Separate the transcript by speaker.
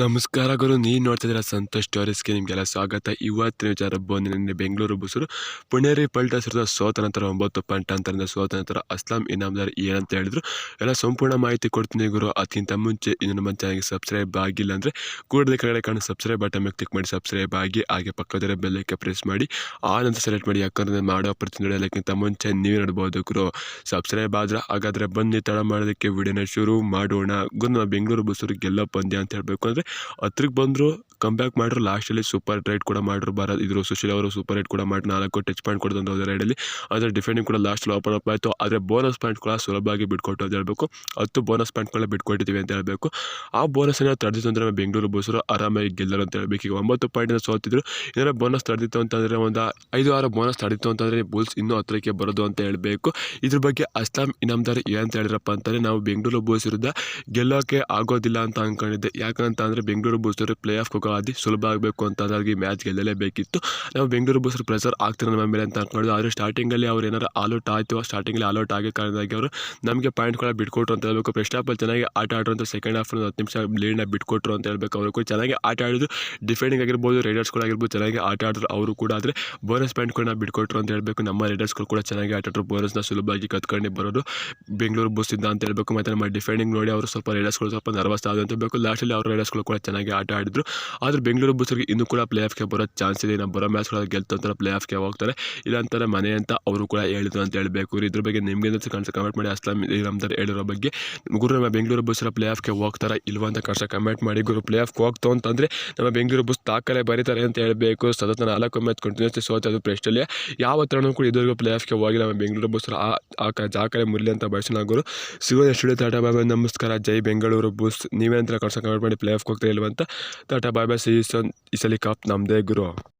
Speaker 1: ನಮಸ್ಕಾರ ಗುರು ನೀವು ನೋಡ್ತಿದ್ದೀರ ಸಂತೋಷ್ ಸ್ಟೋರೀಸ್ಗೆ ನಿಮಗೆಲ್ಲ ಸ್ವಾಗತ. ಇವತ್ತಿನ ವಿಚಾರ ಬಂದು ನಿನ್ನೆ ಬೆಂಗಳೂರು ಬಸರು ಪುಣೇರಿ ಪಲ್ಟಾಸಿರದ ಸೋತ ನಂತರ ಒಂಬತ್ತು ಪಾಯಿಂಟ್ ಅಂತರಿಂದ ಸೋತ ನಂತರ ಅಸ್ಲಾಂ ಇನಾಮ್ದಾರ್ ಏನಂತ ಹೇಳಿದ್ರು. ಎಲ್ಲ ಸಂಪೂರ್ಣ ಮಾಹಿತಿ ಕೊಡ್ತೀನಿ ಗುರು. ಅದಕ್ಕಿಂತ ಮುಂಚೆ ಇನ್ನು ನಮ್ಮ ಚಾನಲ್ಗೆ ಸಬ್ಸ್ಕ್ರೈಬ್ ಆಗಿಲ್ಲ ಅಂದರೆ ಕೂಡಲೇ ಕೆಳಗಡೆ ಕಾಣೋ ಸಬ್ಸ್ಕ್ರೈಬ್ ಬಟನ್ ಮೇಲೆ ಕ್ಲಿಕ್ ಮಾಡಿ. ಸಬ್ಸ್ಕ್ರೈಬ್ ಆಗಿ ಹಾಗೆ ಪಕ್ಕದಲ್ಲೇ ಬೆಲ್ಲಕ್ಕೆ ಪ್ರೆಸ್ ಮಾಡಿ. ಆ ನಂತರ ಸೆಲೆಕ್ಟ್ ಮಾಡಿ. ಯಾಕಂದ್ರೆ ಮಾಡೋ ಪ್ರತಿನಿಧಿ ಎಲ್ಲಕ್ಕಿಂತ ಮುಂಚೆ ನೀವೇ ನೋಡ್ಬೋದು ಗುರು. ಸಬ್ಸ್ಕ್ರೈಬ್ ಆದ್ರೆ ಹಾಗಾದ್ರೆ ಬನ್ನಿ, ತಡ ಮಾಡೋದಕ್ಕೆ ವಿಡಿಯೋನ ಶುರು ಮಾಡೋಣ. ಗುರು ನಮ್ಮ ಬೆಂಗಳೂರು ಬಸ್ಸೂರು ಗೆಲ್ಲೋ ಪಂದ್ಯ ಅಂತ ಹೇಳಬೇಕು ಅಂದರೆ ಹತ್ರಕ್ಕೆ ಬಂದರು ಬ್ಯಾಕ್ ಮಾಡ್ರು ಲಾಸ್ಟಲ್ಲಿ ಸೂಪರ್ ರೈಟ್ ಕೂಡ ಮಾಡ್ರು ಭಾರತ್. ಇದ್ರು ಸುಶೀಲ್ ಅವರು ಸೂಪರ್ ರೈಡ್ ಕೂಡ ಮಾಡಿ ನಾಲ್ಕು ಟಚ್ ಪಾಯಿಂಟ್ ಕೊಡ್ದಂತ ಹೋದ ರೈಡಲ್ಲಿ ಆದರೆ ಡಿಫೆಂಡಿಂಗ್ ಕೂಡ ಲಾಸ್ಟ್ ಓಪನ್ ಅಪ್ ಆಯಿತು. ಆದರೆ ಬೋನಸ್ ಪಾಯಿಂಟ್ ಕೂಡ ಸುಲಭವಾಗಿ ಬಿಟ್ಕೊಟ್ಟು ಅಂತ ಹೇಳಬೇಕು. ಹತ್ತು ಬೋನಸ್ ಪಾಯಿಂಟ್ಗಳನ್ನ ಬಿಟ್ಕೊಟ್ಟಿದ್ದೀವಿ ಅಂತ ಹೇಳಬೇಕು. ಆ ಬೋನಸ್ಸನ್ನು ತಡೆದಿತ್ತು ಅಂದರೆ ಬೆಂಗಳೂರು ಬಸ್ಸರು ಆರಾಮಾಗಿ ಗೆಲ್ಲರು ಅಂತ ಹೇಳಬೇಕು. ಈಗ ಒಂಬತ್ತು ಪಾಯಿಂಟಿಂದ ಸೋತಿದ್ರು. ಇದರ ಬೋನಸ್ ತಡೆದಿತ್ತು ಅಂತಂದರೆ ಒಂದು ಐದು, ಆರು ಬೋನಸ್ ತಡೆದಿತ್ತು ಅಂತಂದರೆ ಬುಲ್ಸ್ ಇನ್ನೂ ಹತ್ತಿರಕ್ಕೆ ಬರೋದು ಅಂತ ಹೇಳಬೇಕು. ಇದ್ರ ಬಗ್ಗೆ ಅಸ್ಲಾಂ ಇನಾಮ್ದಾರ್ ಏನಂತ ಹೇಳಿದ್ರಪ್ಪ ಅಂತಂದರೆ, ನಾವು ಬೆಂಗಳೂರು ಬೋಸ್ ವಿರುದ್ಧ ಗೆಲ್ಲೋಕೆ ಆಗೋದಿಲ್ಲ ಅಂತ ಅಂದ್ಕೊಂಡಿದ್ದೆ ಯಾಕಂತ ಅಂದರೆ ಬೆಂಗಳೂರು ಬೂಸರು ಪ್ಲೇ ಆಫ್ ಹೋಗೋ ಆದಿ ಸುಲಭ ಆಗಬೇಕು ಅಂತ ಅದಾಗಿ ಮ್ಯಾಚ್ ಗೆಲ್ಲಲೇಬೇಕಿತ್ತು. ನಾವು ಬೆಂಗಳೂರು ಬಸ್ ಪ್ರೆಸರ್ ಆಗ್ತಾರೆ ನಮ್ಮ ಮೇಲೆ ಅಂತ ಅಂದ್ಕೊಂಡಿದ್ದು ಆದರೆ ಸ್ಟಾರ್ಟಿಂಗಲ್ಲಿ ಅವ್ರು ಏನಾರು ಆಲ್ಔಟ್ ಆಯಿತು ಸ್ಟಾರ್ಟಿಂಗಲ್ಲಿ ಆಲ್ಔಟ್ ಆಗೋ ಕಾರಣದಾಗಿ ಅವರು ನಮಗೆ ಪಾಯಿಂಟ್ ಕೂಡ ಬಿಟ್ಕೊಟ್ರು ಅಂತ ಹೇಳ್ಬೇಕು. ಫಸ್ಟ್ ಹಾಫಲ್ಲಿ ಚೆನ್ನಾಗಿ ಆಟ ಆಡ್ರು ಅಂತ ಸೆಕೆಂಡ್ ಹಾಫ್ ಹತ್ತು ನಿಮಿಷ ಲೀಡ್ನ ಬಿಟ್ಕೊಟ್ರು ಅಂತ ಹೇಳ್ಬೇಕು. ಅವರು ಕೂಡ ಚೆನ್ನಾಗಿ ಆಟ ಆಡಿದ್ರು. ಡಿಫೆಂಡಿಂಗ್ ಆಗಿರ್ಬೋದು ರೈಡರ್ಸ್ಗಳಾಗಿರ್ಬೋದು ಚೆನ್ನಾಗಿ ಆಟ ಆಡಿದ್ರು ಅವರು ಕೂಡ. ಆದರೆ ಬೋನಸ್ ಪಾಯಿಂಟ್ಗಳನ್ನ ಬಿಟ್ಕೊಟ್ರು ಅಂತ ಹೇಳಬೇಕು. ನಮ್ಮ ರೈಡರ್ಸ್ಗಳು ಕೂಡ ಚೆನ್ನಾಗಿ ಆಟ ಆಡಿದ್ರು ಬೋನಸ್ನ ಸುಲಭವಾಗಿ ಕತ್ಕೊಂಡು ಬರೋದು ಬೆಂಗಳೂರು ಬಸ್ಸಿಂದ ಅಂತ ಹೇಳಬೇಕು. ಮತ್ತು ನಮ್ಮ ಡಿಫೆಂಡಿಂಗ್ ನೋಡಿ ಅವರು ಸ್ವಲ್ಪ ರೈಡರ್ಸ್ಗಳು ಸ್ವಲ್ಪ ನರ್ವಸ್ ಆದ ಅಂತ ಹೇಳಬೇಕು. ಲಾಸ್ಟಲ್ಲಿ ಅವ್ರ ರೈಡರ್ಸ್ಗಳು ಕೂಡ ಚೆನ್ನಾಗಿ ಆಟ ಆಡಿದ್ರು. ಆದರೆ ಬೆಂಗಳೂರು ಬಸ್ಸರಿಗೆ ಇನ್ನೂ ಕೂಡ ಪ್ಲೇ ಆಫ್ಗೆ ಬರೋ ಚಾನ್ಸ್ ಇದೆ. ನಾವು ಬರೋ ಮ್ಯಾಚ್ಗಳ ಗೆಲ್ತು ಅಂತ ಪ್ಲೇ ಆಫ್ಗೆ ಹೋಗ್ತಾರೆ. ಇಲ್ಲ ಅಂತಾರೆ ಮನೆ ಅಂತ ಅವರು ಕೂಡ ಹೇಳಿದ್ರು ಅಂತ ಹೇಳಬೇಕು. ಇದ್ರ ಬಗ್ಗೆ ನಿಮಗೆ ಕನ್ಸ ಕಮೆಂಟ್ ಮಾಡಿ. ಅಸ್ಲಾಂ ನಮ್ದಾರ್ ಹೇಳಿರೋ ಬಗ್ಗೆ. ಗುರು ನಮ್ಮ ಬೆಂಗಳೂರು ಬಸ್ಸರ ಪ್ಲೇ ಆಫ್ಗೆ ಹೋಗ್ತಾರಾ ಇಲ್ವಾ ಅಂತ ಕಷ್ಟ ಕಮೆಂಟ್ ಮಾಡಿ. ಗುರು ಪ್ಲೇ ಆಫ್ಗೆ ಹೋಗ್ತಾವ ಅಂತಂದರೆ ನಮ್ಮ ಬೆಂಗಳೂರು ಬುಸ್ ತಾಕಲೆ ಬರೀತಾರೆ ಅಂತ ಹೇಳಬೇಕು. ಸತತ ನಾಲ್ಕು ಮ್ಯಾಚ್ ಕಂಟಿನ್ಯೂಸ್ ಸೋತದು ಪ್ರೆಸ್ಟಲ್ಲಿ ಯಾವ ಥರನೂ ಕೂಡ ಇದುವರೆಗೂ ಪ್ಲೇ ಆಫ್ಗೆ ಹೋಗಿಲ್ಲ ನಮ್ಮ ಬೆಂಗಳೂರು ಬುಸ್ ಆ ಜಾಕಲೆ ಮುರಲಿ ಅಂತ ಬಯಸಿನ ಗುರು. ಸಿಗೋದು ಸ್ಟುಡಿಯೋ ಟಾಟಾ ಬಾಬಾ ನಮಸ್ಕಾರ. ಜೈ ಬೆಂಗಳೂರು ಬಸ್. ನೀವೇನಂತ ಕಳ್ಸ ಕಮೆಂಟ್ ಮಾಡಿ ಪ್ಲೇ ಆಫ್ಗೆ ಹೋಗ್ತಾ Schreiber sehe ich, ist ja lecker ab.